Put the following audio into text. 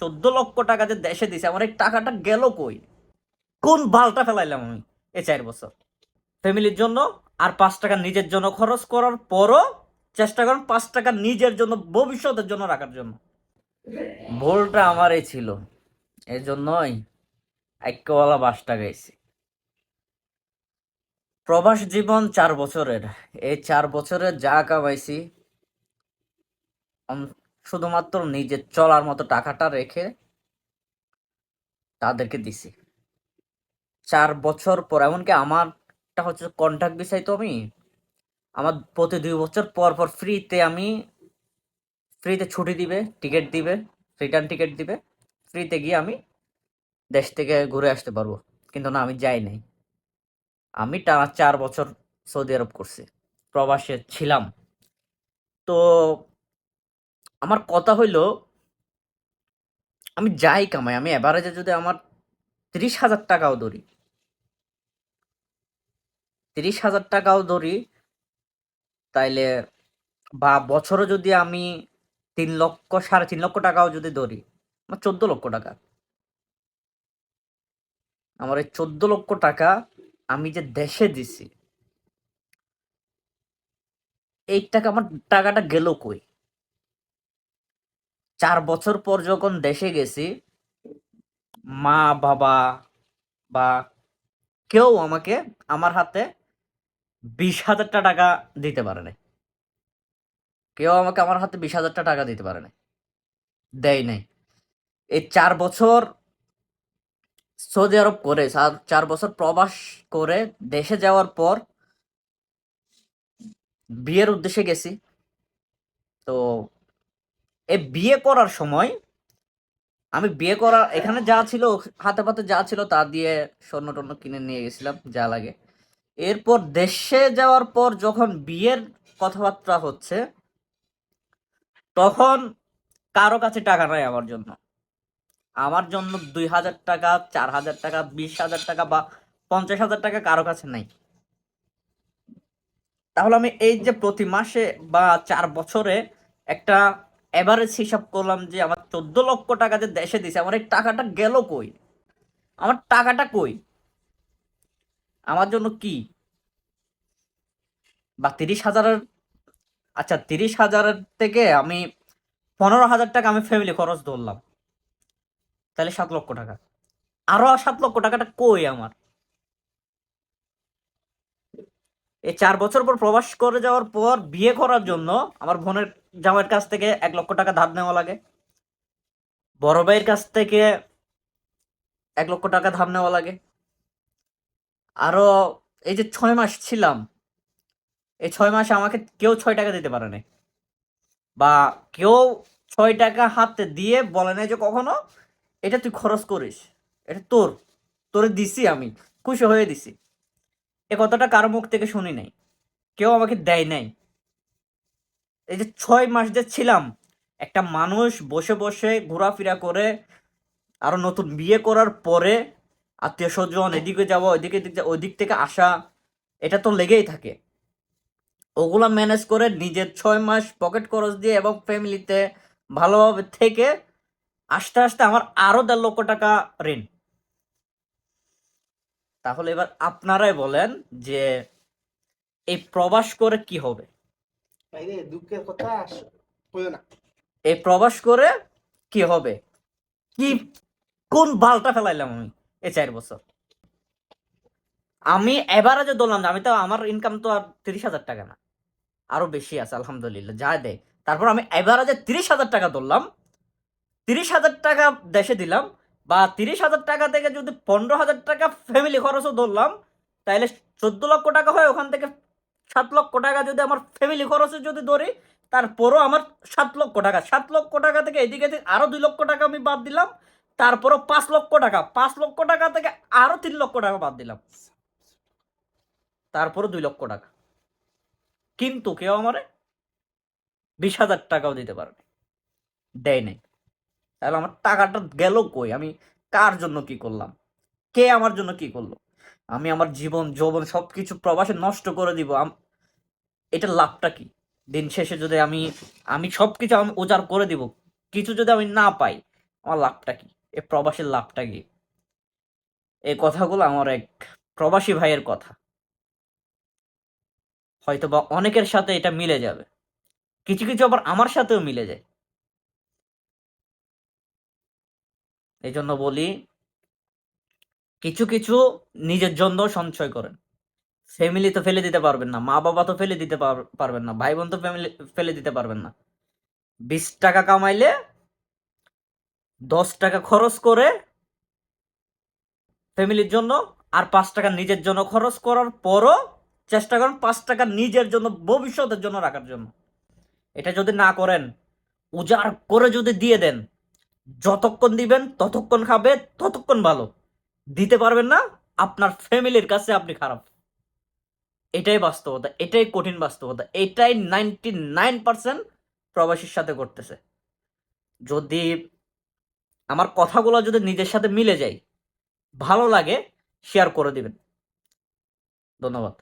চোদ্দ লক্ষ টাকা যে দেশে দিছে, আমার এই টাকাটা গেল কই? কোন বালটা ফেলাইলাম আমি এই চার বছর? ফ্যামিলির জন্য আর পাঁচ টাকা নিজের জন্য খরচ করার পরও চেষ্টা করেন পাঁচ টাকা নিজের জন্য, ভবিষ্যতের জন্য রাখার জন্য। ভুলটা আমারই ছিল এই জন্যই একওয়ালা বাসটা গাইছি। প্রবাস জীবন চার বছরের, এই চার বছরে যা কামাইছি শুধুমাত্র নিজের চলার মতো টাকাটা রেখে তাদেরকে দিছি। চার বছর পর, এমনকি আমারটা হচ্ছে কন্ট্রাক্ট বিষয় তো আমি, আমার প্রতি দুই বছর পর পর ফ্রিতে আমি ফ্রিতে ছুটি দিবে টিকিট দিবে রিটার্ন টিকিট দিবে ফ্রিতে গিয়ে আমি দেশ থেকে ঘুরে আসতে পারব। কিন্তু না, আমি যাই নাই। আমি টানা চার বছর সৌদি আরব করছি। প্রবাসে ছিলাম। তো আমার কথা হইল, আমি যাই কামাই, আমি এভারেজে যদি আমার তিরিশ হাজার টাকাও ধরি, তিরিশ হাজার টাকাও ধরি, তাইলে বা বছরে যদি আমি তিন লক্ষ, সাড়ে তিন লক্ষ টাকাও যদি ধরি, আমার চোদ্দ লক্ষ টাকা। আমার এই চোদ্দ লক্ষ টাকা আমি যে দেশে দিছি, এই টাকা আমার টাকাটা গেল কই? চার বছর পর যখন দেশে গেছি, মা, বাবা বা কেউ আমাকে আমার হাতে বিশ হাজারটা টাকা দিতে পারে নাই। কেউ আমাকে আমার হাতে বিশ হাজারটা টাকা দিতে পারে নাই। দেয় নাই। এই চার বছর সৌদি আরব করে, চার- বছর প্রবাস করে দেশে যাওয়ার পর বিয়ের উদ্দেশ্যে গেছি। তো এই বিয়ে করার সময় আমি বিয়ে করা, এখানে যা ছিল, হাতে পাতে যা ছিল তা দিয়ে স্বর্ণ টর্ণ কিনে নিয়ে গেছিলাম, যা লাগে। এরপর দেশে যাওয়ার পর যখন বিয়ের কথাবার্তা হচ্ছে, তখন কারও কাছে টাকা নাই আমার জন্য। আমার জন্য দুই হাজার টাকা, চার হাজার টাকা, বিশ হাজার টাকা বা পঞ্চাশ হাজার টাকা কারও কাছে নাই। তাহলে আমি এই যে প্রতি মাসে বা চার বছরে একটা এভারেজ হিসাব করলাম যে আমার চোদ্দ লক্ষ টাকা যে দেশে দিছে, আমার এই টাকাটা গেল কই? আমার টাকাটা কই? আমার জন্য কি? বা তিরিশ হাজারের আচ্ছা তিরিশ হাজারের থেকে আমি পনেরো হাজার টাকা আমি ফ্যামিলি খরচ ধরলাম। তাহলে সাত লক্ষ টাকা। আরও সাত লক্ষ টাকাটা কই আমার? এই চার বছর পর প্রবাস করে যাওয়ার পর বিয়ে করার জন্য আমার বোনের জামাইয়ের কাছ থেকে এক লক্ষ টাকা ধার নেওয়া লাগে। বড় ভাইয়ের কাছ থেকে এক লক্ষ টাকা ধার নেওয়া লাগে। আরও এই যে ছয় মাস ছিলাম, এই ছয় মাসে আমাকে কেউ ছয় টাকা দিতে পারে নাই বা কেউ ছয় টাকা হাতে দিয়ে বলে নাই যে কখনো, এটা তুই খরচ করিস, এটা তোর, তোরে দিছি আমি, খুশি হয়ে দিছি। এ কথাটা কারও মুখ থেকে শুনি নাই। কেউ আমাকে দেয় নাই। এই যে ছয় মাস যে ছিলাম, একটা মানুষ বসে বসে ঘোরাফেরা করে, আরও নতুন বিয়ে করার পরে আত্মীয় স্বজন এদিকে যাওয়া, ওইদিকে দিক ওই দিক থেকে আসা, এটা তো লেগেই থাকে। ওগুলা ম্যানেজ করে নিজের ছয় মাস পকেট খরচ দিয়ে এবং ফ্যামিলিতে ভালোভাবে থেকে, আস্তে আস্তে আমার আরও দেড় লক্ষ টাকা ঋণ। তাহলে এবার আপনারাই বলেন যে এই প্রবাস করে কি হবে? দুঃখের কথা না। এই প্রবাস করে কি হবে? কি কোন বালটা ফেলাইলাম আমি এই চার বছর? আমি এভারেজে ধরলাম না, আমি তো আমার ইনকাম তো আর তিরিশ হাজার টাকা না। আরও বেশি আছে আলহামদুলিল্লাহ যা দেয়। তারপর আমি এভারেজে তিরিশ হাজার টাকা ধরলাম। তিরিশ হাজার টাকা দেশে দিলাম। বা তিরিশ হাজার টাকা থেকে যদি পনেরো হাজার টাকা ফ্যামিলি খরচও ধরলাম তাহলে চোদ্দ লক্ষ টাকা হয়, ওখান থেকে সাত লক্ষ টাকা যদি আমার ফ্যামিলি খরচে যদি ধরি, তারপরও আমার সাত লক্ষ টাকা। সাত লক্ষ টাকা থেকে এদিকে এদিকে আরও দুই লক্ষ টাকা আমি বাদ দিলাম, তারপরও পাঁচ লক্ষ টাকা। পাঁচ লক্ষ টাকা থেকে আরও তিন লক্ষ টাকা বাদ দিলাম। তারপরও দুই লক্ষ টাকা। কিন্তু কেউ আমারে বিশ হাজার টাকাও দিতে পারে। দেয় নাই। তাহলে আমার টাকাটা গেল কই? আমি কার জন্য কি করলাম? কে আমার জন্য কি করল? আমি আমার জীবন, যৌবন সবকিছু প্রবাসে নষ্ট করে দিব। এটা লাভটা কি? দিন শেষে যদি আমি আমি সবকিছু আমি উজাড় করে দিব, কিছু যদি আমি না পাই, আমার লাভটা কি? এ প্রবাসীর লাভটা কি? এই কথাগুলো আমার এক প্রবাসী ভাইয়ের কথা। হয়তো বা অনেকের সাথে এটা মিলে যাবে। কিছু কিছু আবার আমার সাথেও মিলে যায়। এই জন্য বলি, কিছু কিছু নিজের জন্য সঞ্চয় করেন। ফ্যামিলি তো ফেলে দিতে পারবেন না মা বাবা তো ফেলে দিতে পারবেন না ভাই বোন তো ফ্যামিলি ফেলে দিতে পারবেন না। বিশ টাকা কামাইলে দশ টাকা খরচ করে ফ্যামিলির জন্য আর পাঁচ টাকা নিজের জন্য খরচ করার পরও চেষ্টা করেন পাঁচ টাকা নিজের জন্য, ভবিষ্যতের জন্য রাখার জন্য। এটা যদি না করেন, উজাড় করে যদি দিয়ে দেন যতক্ষণ দিবেন, ততক্ষণ খাবে, ততক্ষণ ভালো। দিতে পারবেন না, আপনার ফ্যামিলির কাছে আপনি খারাপ। এটাই বাস্তবতা, এটাই কঠিন বাস্তবতা, এটাই নাইনটি নাইন পার্সেন্ট প্রবাসীর সাথে করতেছে যদি আমার কথাগুলো যদি নিজের সাথে মিলে যায়, ভালো লাগে শেয়ার করে দিবেন। ধন্যবাদ।